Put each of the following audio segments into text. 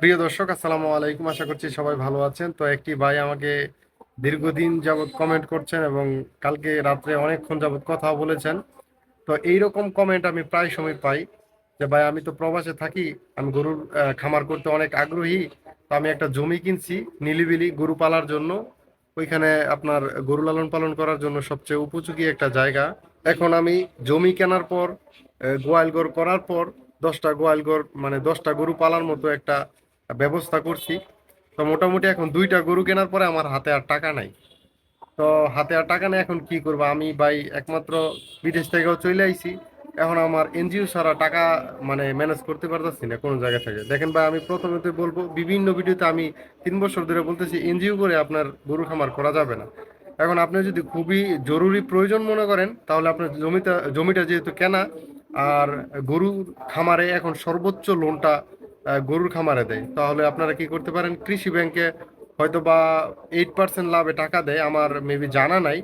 প্রিয় দর্শক আসসালামু আলাইকুম। আশা করছি সবাই ভালো আছেন। তো একটি ভাই আমাকে দীর্ঘদিন যাবৎ কমেন্ট করছেন এবং কালকে রাত্রে অনেকক্ষণ যাবৎ কথা বলেছেন। তো এইরকম কমেন্ট আমি প্রায় সময় পাই যে ভাই আমি তো প্রবাসে থাকি আমি গরুর খামার করতে অনেক আগ্রহী। তো আমি একটা জমি কিনছি নিলিবিলি গরু পালার জন্য। ওইখানে আপনার গরু লালন পালন করার জন্য সবচেয়ে উপযোগী একটা জায়গা। এখন আমি জমি কেনার পর আহ, গোয়াল ঘর করার পর দশটা গোয়াল ঘর মানে দশটা গরু পালার মতো একটা ব্যবস্থা করছি। তো মোটামুটি এখন দুইটা গরু কেনার পরে আমার হাতে আর টাকা নাই। তো হাতে আর টাকা নেই, এখন কি করব? আমি ভাই একমাত্র বিদেশ থেকেও চলে আইছি। এখন আমার এনজিও ছাড়া টাকা মানে ম্যানেজ করতে পারতেছি না কোনো জায়গা থেকে। দেখেন ভাই, আমি প্রথমত বলব, বিভিন্ন ভিডিওতে আমি তিন বছর ধরে বলতেছি, এনজিও করে আপনার গরু খামার করা যাবে না। এখন আপনি যদি খুবই জরুরি প্রয়োজন মনে করেন, তাহলে আপনার জমিটা জমিটা যেহেতু কেনা, আর গরুর খামারে এখন সর্বোচ্চ লোনটা গরুর খামারে দেয়। তাহলে আপনারা কি করতে পারেন? কৃষি ব্যাংকে হয়তো বা এইট পার্সেন্ট লাভে টাকা দেয়। আমার মেবি জানা নাই।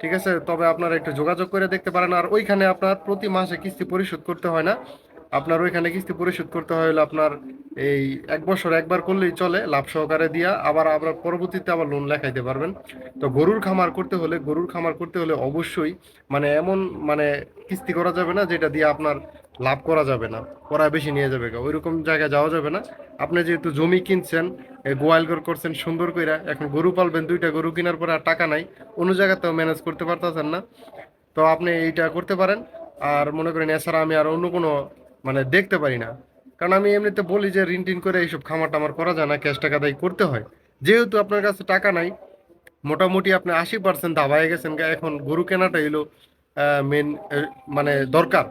ঠিক আছে? তবে আপনারা একটু যোগাযোগ করে দেখতে পারেন। আর ওইখানে আপনার প্রতি মাসে কিস্তি পরিশোধ করতে হয় না। আপনার ওইখানে কিস্তি পরিশোধ করতে হয় হলো আপনার এই এক বছর একবার করলেই চলে, লাভ সহকারে দিয়া। আবার আপনার পরবর্তীতে আবার লোন লেখাইতে পারবেন। তো গরুর খামার করতে হলে, গরুর খামার করতে হলে অবশ্যই মানে এমন মানে কিস্তি করা যাবে না, যেটা দিয়ে আপনার লাভ করা যাবে না করা বেশি নিয়ে যাবে ওই রকম জায়গায় যাওয়া যাবে না। আপনি যেহেতু জমি কিনছেন গোয়াল ঘর করছেন, সুন্দর কইরা এখন গরু পালবেন, দুইটা গরু কেনার পরে আর টাকা নাই, অন্য জায়গাতেও ম্যানেজ করতে পারতেছেন না। তো আপনি এইটা করতে পারেন। আর মনে করেন এছাড়া আমি আর অন্য কোনো মানে দেখতে পারি না। কারণ আমি এমনিতে বলি যে ঋণ টিন করে এইসব খামার টামার করা যায় না ক্যাশ টাকা দায়ী করতে হয়। যেহেতু আপনার কাছে টাকা নাই, মোটামুটি আপনি আশি পার্সেন্ট দাবায় গেছেন এখন গরু কেনাটা হইল মেন মানে দরকার।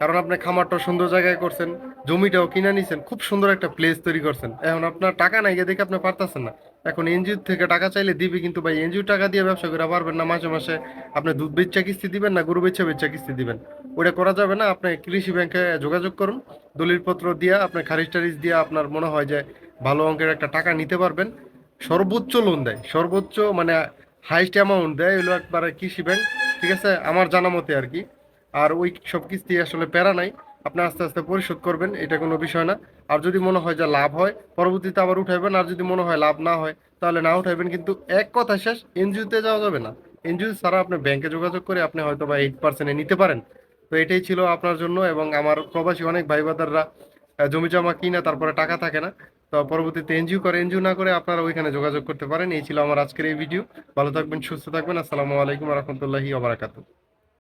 কারণ আপনি খামারটা সুন্দর জায়গায় করছেন, জমিটাও কিনে নিছেন, খুব সুন্দর একটা প্লেস তৈরি করছেন। এখন আপনার টাকা নাই দেখে আপনি পারতেছেন না। এখন এনজিও থেকে টাকা চাইলে দিবে, কিন্তু ভাই এনজিও টাকা দিয়ে ব্যবসা করে পারবেন না মাসে মাসে। আপনি দুধ বেচা কিস্তি দিবেন না, গরু বেচা বেচা কিস্তি দিবেন। ওটা করা যাবে না, আপনি কৃষি ব্যাংকে যোগাযোগ করুন। দলিলপত্র দিয়ে, আপনার খারিজ টারিজ দিয়ে আপনার মনে হয় যে ভালো অঙ্কের একটা টাকা নিতে পারবেন। সর্বোচ্চ লোন দেয়, সর্বোচ্চ মানে হাইস্ট অ্যামাউন্ট দেয় হলো একবারে কৃষি ব্যাংক ঠিক আছে? আমার জানা মতে আর কি। আর ওই সব কিস্তি আসলে প্যারা নাই। আপনি আস্তে আস্তে পরিশোধ করবেন, এটা কোনো বিষয় না। আর যদি মনে হয় যে লাভ হয়, পরবর্তীতে আবার উঠাইবেন, আর যদি মনে হয় লাভ না হয়, তাহলে না উঠাইবেন। কিন্তু এক কথা শেষ, এনজিওতে যাওয়া যাবে না। এনজিও ছাড়া আপনি ব্যাংকে যোগাযোগ করে আপনি হয়তো বা এইট পার্সেন্টে নিতে পারেন। তো এটাই ছিল আপনার জন্য এবং আমার প্রবাসী অনেক ভাই বাদাররা জমি জমা কিনে তারপরে টাকা থাকে না। তো পরবর্তীতে এনজিও করে, এনজিও না করে আপনারা ওইখানে যোগাযোগ করতে পারেন। এই ছিল আমার আজকের এই ভিডিও। ভালো থাকবেন, সুস্থ থাকবেন। আসসালামু আলাইকুম রহমতুল্লাহি ওবরাকাতুহ